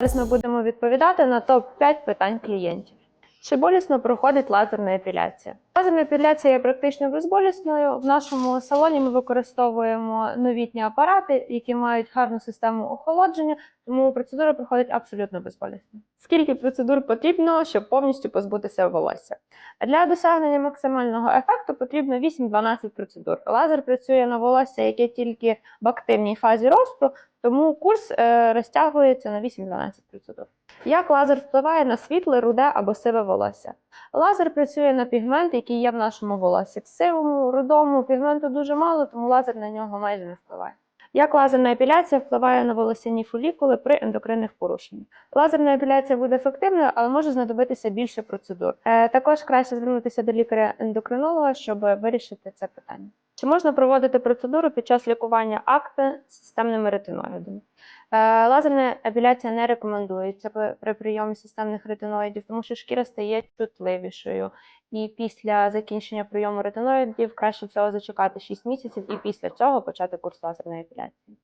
Зараз ми будемо відповідати на топ-5 питань клієнтів. Чи болісно проходить лазерна епіляція? Лазерна епіляція є практично безболісною. В нашому салоні ми використовуємо новітні апарати, які мають гарну систему охолодження, тому процедура проходить абсолютно безболісно. Скільки процедур потрібно, щоб повністю позбутися волосся? Для досягнення максимального ефекту потрібно 8-12 процедур. Лазер працює на волосся, яке тільки в активній фазі росту, тому курс е, розтягується на 8-12 процедур. Як лазер впливає на світле, руде або сиве волосся? Лазер працює на пігмент, який є в нашому волоссі. В сивому, рудому пігменту дуже мало, тому лазер на нього майже не впливає. Як лазерна епіляція впливає на волосяні фолікули при ендокринних порушеннях? Лазерна епіляція буде ефективною, але може знадобитися більше процедур. Е, також краще звернутися до лікаря-ендокринолога, щоб вирішити це питання. Чи можна проводити процедуру під час лікування акне з системними ретиноїдами? Е, Лазерна епіляція не рекомендується при прийомі системних ретиноїдів, тому що шкіра стає чутливішою. І після закінчення прийому ретиноїдів краще всього зачекати 6 місяців і після цього почати курс лазерної епіляції.